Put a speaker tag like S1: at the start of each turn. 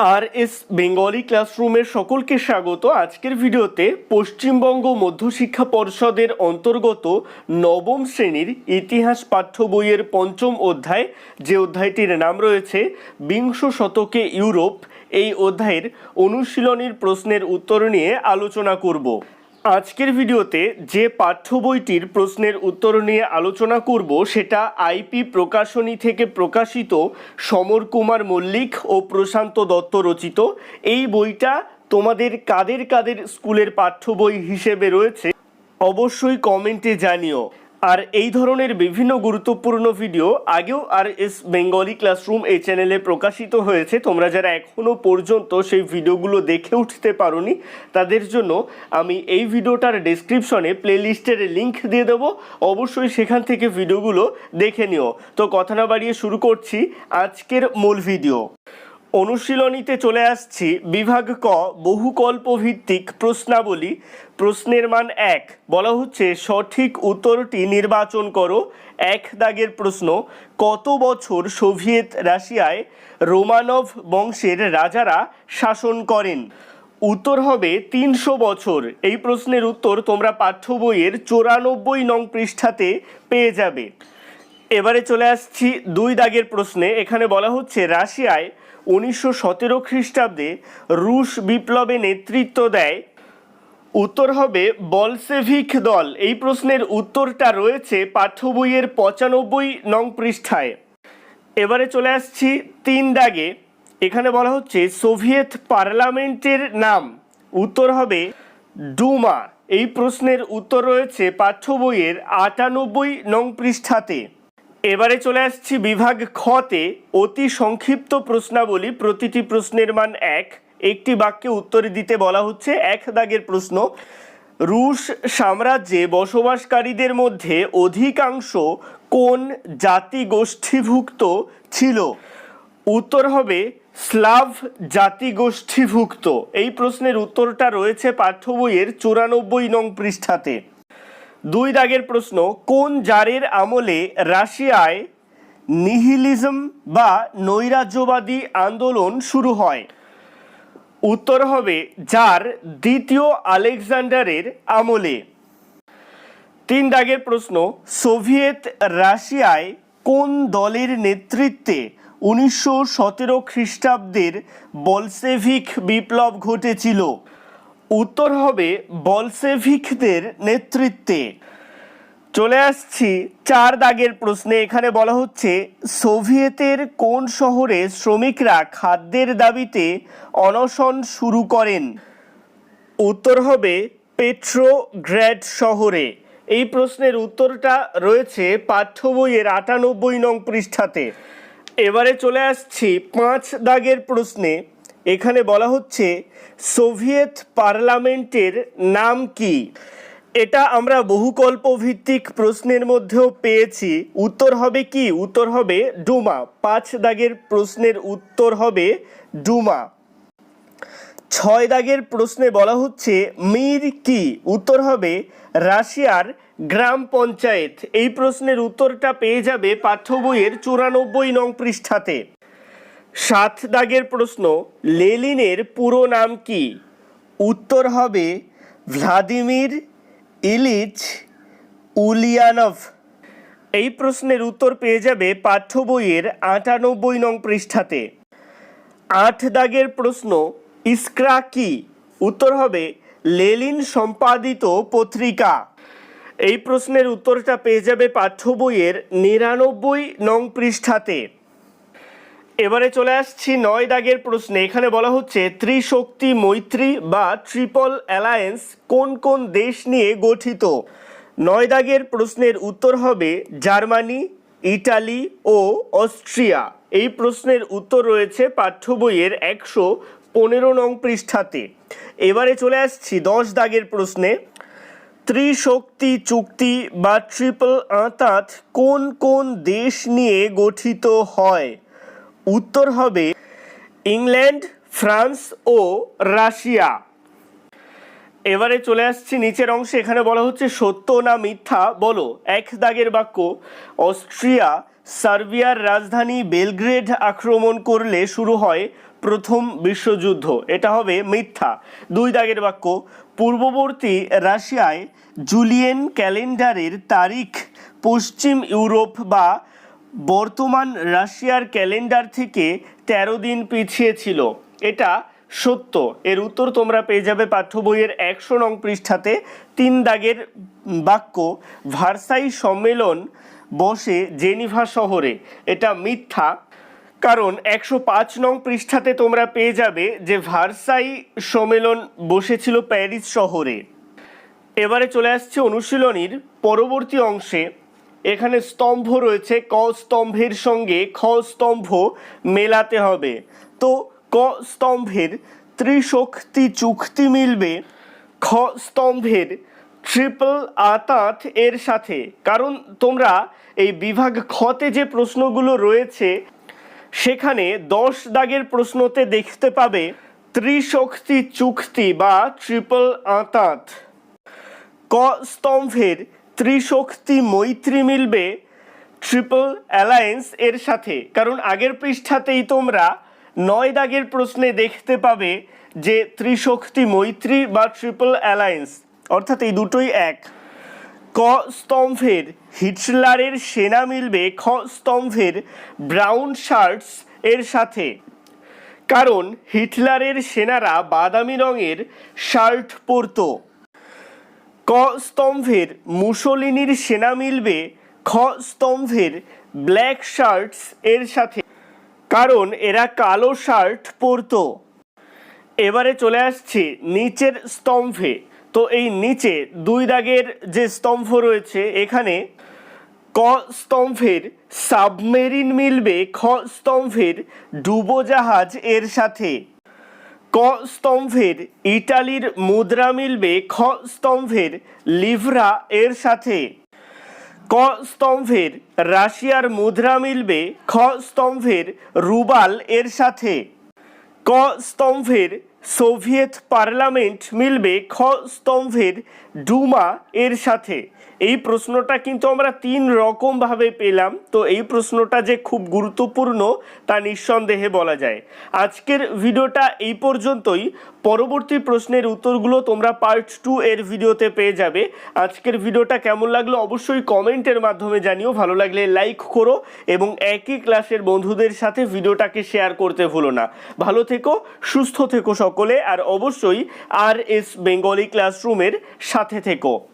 S1: আর S Bengali ক্লাসরুমের সকলকে স্বাগত আজকের ভিডিওতে পশ্চিমবঙ্গ মধ্যশিক্ষা পর্ষদের অন্তর্গত নবম শ্রেণির ইতিহাস পাঠ্য বইয়ের পঞ্চম অধ্যায়, যে অধ্যায়টির নাম রয়েছে বিংশ শতকে ইউরোপ, এই অধ্যায়ের অনুশীলনীর প্রশ্নের উত্তর নিয়ে আলোচনা করব। আজকের ভিডিওতে যে পাঠ্য বইটির প্রশ্নের উত্তর নিয়ে আলোচনা করব, সেটা আইপি প্রকাশনী থেকে প্রকাশিত সমর কুমার মল্লিক ও প্রশান্ত দত্ত রচিত। এই বইটা তোমাদের কাদের কাদের স্কুলের পাঠ্য বই হিসেবে রয়েছে, অবশ্যই কমেন্টে জানিও। আর এই ধরনের বিভিন্ন গুরুত্বপূর্ণ ভিডিও আগেও আর এস বেঙ্গলি ক্লাসরুম এই চ্যানেলে প্রকাশিত হয়েছে। তোমরা যারা এখনও পর্যন্ত সেই ভিডিওগুলো দেখে উঠতে পারোনি, তাদের জন্য আমি এই ভিডিওটার ডেসক্রিপশনে প্লেলিস্টের লিংক দিয়ে দেবো। অবশ্যই সেখান থেকে ভিডিওগুলো দেখে নিও। তো কথা না বাড়িয়ে শুরু করছি আজকের মূল ভিডিও অনুশীলনীতে চলে আসছি বিভাগ ক বহুকল্প ভিত্তিক প্রশ্নাবলী। প্রশ্নের মান এক, বলা হচ্ছে সঠিক উত্তরটি নির্বাচন করো, এক দাগের প্রশ্ন, কত বছর সোভিয়েত রাশিয়ায় রোমানভ বংশের রাজারা শাসন করেন? উত্তর হবে তিনশো বছর। এই প্রশ্নের উত্তর তোমরা পাঠ্য বইয়ের চৌরানব্বই নং পৃষ্ঠাতে পেয়ে যাবে। এবারে চলে আসছি দুই দাগের প্রশ্নে। এখানে বলা হচ্ছে রাশিয়ায় উনিশশো সতেরো খ্রিস্টাব্দে রুশ বিপ্লবে নেতৃত্ব দেয়। উত্তর হবে বলসেভিক দল। এই প্রশ্নের উত্তরটা রয়েছে পাঠ্য বইয়ের পঁচানব্বই নং পৃষ্ঠায়। এবারে চলে আসছি তিন দাগে। এখানে বলা হচ্ছে সোভিয়েত পার্লামেন্টের নাম। উত্তর হবে ডুমা। এই প্রশ্নের উত্তর রয়েছে পাঠ্য বইয়ের আটানব্বই নং পৃষ্ঠাতে। এবারে চলে আসছি বিভাগ খতে অতি সংক্ষিপ্ত প্রশ্নাবলী, প্রতিটি প্রশ্নের মান এক। একটি বাক্যে উত্তর দিতে বলা হচ্ছে এক দাগের প্রশ্ন। রুশ সাম্রাজ্যে বসবাসকারীদের মধ্যে অধিকাংশ কোন জাতিগোষ্ঠীভুক্ত ছিল? উত্তর হবে স্লাভ জাতিগোষ্ঠীভুক্ত। এই প্রশ্নের উত্তরটা রয়েছে পাঠ্য বইয়ের চুরানব্বই নং পৃষ্ঠাতে। দুই দাগের প্রশ্ন, কোন জারের আমলে রাশিয়ায় নিহিলিজম বা নৈরাজ্যবাদী আন্দোলন শুরু হয়? উত্তর হবে যার দ্বিতীয় আলেকজান্ডারের আমলে। তিন দাগের প্রশ্ন, সোভিয়েত রাশিয়ায় কোন দলের নেতৃত্বে উনিশশো সতেরো খ্রিস্টাব্দের বলসেভিক বিপ্লব ঘটেছিল? উত্তর হবে বলসেভিকদের নেতৃত্বে। চলে আসছি চার দাগের প্রশ্নে। এখানে বলা হচ্ছে, সোভিয়েতের কোন শহরে শ্রমিকরা খাদ্যের দাবিতে অনশন শুরু করেন? উত্তর হবে পেট্রোগ্র্যাড শহরে। এই প্রশ্নের উত্তরটা রয়েছে পাঠ্য বইয়ের আটানব্বই নং পৃষ্ঠাতে। এবারে চলে আসছি পাঁচ দাগের প্রশ্নে। এখানে বলা হচ্ছে সোভিয়েত পার্লামেন্টের নাম কি? এটা আমরা বহুকল্প ভিত্তিক প্রশ্নের মধ্যেও পেয়েছি। উত্তর হবে কি? উত্তর হবে ডুমা। পাঁচ দাগের প্রশ্নের উত্তর হবে ডুমা। ছয় দাগের প্রশ্নে বলা হচ্ছে, মির কি? উত্তর হবে রাশিয়ার গ্রাম পঞ্চায়েত। এই প্রশ্নের উত্তরটা পেয়ে যাবে পাঠ্য বইয়ের চুরানব্বই নং পৃষ্ঠাতে। সাত দাগের প্রশ্ন, লেলিনের পুরো নাম কি? উত্তর হবে ভ্লাদিমির ইলিচ উলিয়ানভ। এই প্রশ্নের উত্তর পেয়ে যাবে পাঠ্য বইয়ের আটানব্বই নং পৃষ্ঠাতে। আট দাগের প্রশ্ন, ইস্ক্রা কি? উত্তর হবে লেলিন সম্পাদিত পত্রিকা। এই প্রশ্নের উত্তরটা পেয়ে যাবে পাঠ্য বইয়ের নিরানব্বই নং পৃষ্ঠাতে। এবারে চলে আসছি নয় দাগের প্রশ্নে। এখানে বলা হচ্ছে, ত্রিশক্তি মৈত্রী বা ট্রিপল অ্যালায়েন্স কোন কোন দেশ নিয়ে গঠিত? নয় দাগের প্রশ্নের উত্তর হবে জার্মানি, ইটালি ও অস্ট্রিয়া। এই প্রশ্নের উত্তর রয়েছে পাঠ্য বইয়ের একশো পনেরো নং পৃষ্ঠাতে। এবারে চলে আসছি দশ দাগের প্রশ্নে। ত্রিশক্তি চুক্তি বা ট্রিপল আঁতাত কোন কোন দেশ নিয়ে গঠিত হয়? উত্তর হবে ইংল্যান্ড, ফ্রান্স ও রাশিয়া। এবারে চলে আসছি নিচের অংশে। এখানে বলা হচ্ছে সত্য না মিথ্যা? বলো। এক দাগের বাক্য, অস্ট্রিয়া, সার্বিয়ার রাজধানী বেলগ্রেড আক্রমণ করলে শুরু হয় প্রথম বিশ্বযুদ্ধ। এটা হবে মিথ্যা। দুই দাগের বাক্য, পূর্ববর্তী রাশিয়ায় জুলিয়েন ক্যালেন্ডারের তারিখ পশ্চিম ইউরোপ বা বর্তমান রাশিয়ার ক্যালেন্ডার থেকে তেরো দিন পিছিয়ে ছিল। এটা সত্য। এর উত্তর তোমরা পেয়ে যাবে পাঠ্য বইয়ের একশো নং পৃষ্ঠাতে। তিন দাগের বাক্য, ভার্সাই সম্মেলন বসে জেনিভা শহরে। এটা মিথ্যা, কারণ একশো পাঁচ নং পৃষ্ঠাতে তোমরা পেয়ে যাবে যে ভার্সাই সম্মেলন বসেছিল প্যারিস শহরে। এবারে চলে আসছে অনুশীলনীর পরবর্তী অংশে। এখানে স্তম্ভ রয়েছে ক স্তম্ভের সঙ্গে খ স্তম্ভ মেলাতে হবে। তো ক স্তম্ভের ত্রিশক্তি চুক্তি মিলবে খ স্তম্ভের ট্রিপল আতাত এর সাথে। কারণ তোমরা এই বিভাগ খতে যে প্রশ্নগুলো রয়েছে, সেখানে দশ দাগের প্রশ্নতে দেখতে পাবে ত্রিশক্তি চুক্তি বা ট্রিপল আতাত। ক স্তম্ভের ত্রিশক্তি মৈত্রী মিলবে ট্রিপল অ্যালায়েন্স এর সাথে। কারণ আগের পৃষ্ঠাতেই তোমরা নয় দাগের প্রশ্নে দেখতে পাবে যে ত্রিশক্তি মৈত্রী বা ট্রিপল অ্যালায়েন্স, অর্থাৎ এই দুটোই এক। ক স্তম্ভের হিটলারের সেনা মিলবে খ স্তম্ভের ব্রাউন শার্টস এর সাথে। কারণ হিটলারের সেনারা বাদামি রঙের শার্ট পরতো। ক স্তম্ভের মুসলিনির সেনা মিলবে, খ স্তম্ভের ব্ল্যাক শার্টস এর সাথে। কারণ এরা কালো শার্ট পরতো। এবারে চলে আসছি নিচের স্তম্ভে। তো এই নিচে দুই দাগের যে স্তম্ভ রয়েছে, এখানে ক স্তম্ভের সাবমেরিন মিলবে, খ স্তম্ভের ডুবোজাহাজ এর সাথে। ক স্তম্ভের ইটালির মুদ্রা মিলবে, খ স্তম্ভের লিভরা এর সাথে। ক স্তম্ভের রাশিয়ার মুদ্রা মিলবে, খ স্তম্ভের রুবাল এর সাথে। ক স্তম্ভের সোভিয়েত পার্লামেন্ট মিলবে, খ স্তম্ভের ডুমা এর সাথে। এই প্রশ্নটা কিন্তু আমরা তিন রকমভাবে পেলাম। তো এই প্রশ্নটা যে খুব গুরুত্বপূর্ণ, তা নিঃসন্দেহে বলা যায়। আজকের ভিডিওটা এই পর্যন্তই। পরবর্তী প্রশ্নের উত্তরগুলো তোমরা পার্ট টু এর ভিডিওতে পেয়ে যাবে। আজকের ভিডিওটা কেমন লাগল অবশ্যই কমেন্টের মাধ্যমে জানিও। ভালো লাগলে লাইক করো এবং একই ক্লাসের বন্ধুদের সাথে ভিডিওটাকে শেয়ার করতে ভুলো না। ভালো থেকো, সুস্থ থেকো সকলে, আর অবশ্যই আর এস বেঙ্গলি ক্লাসরুমের সাথে থেকো।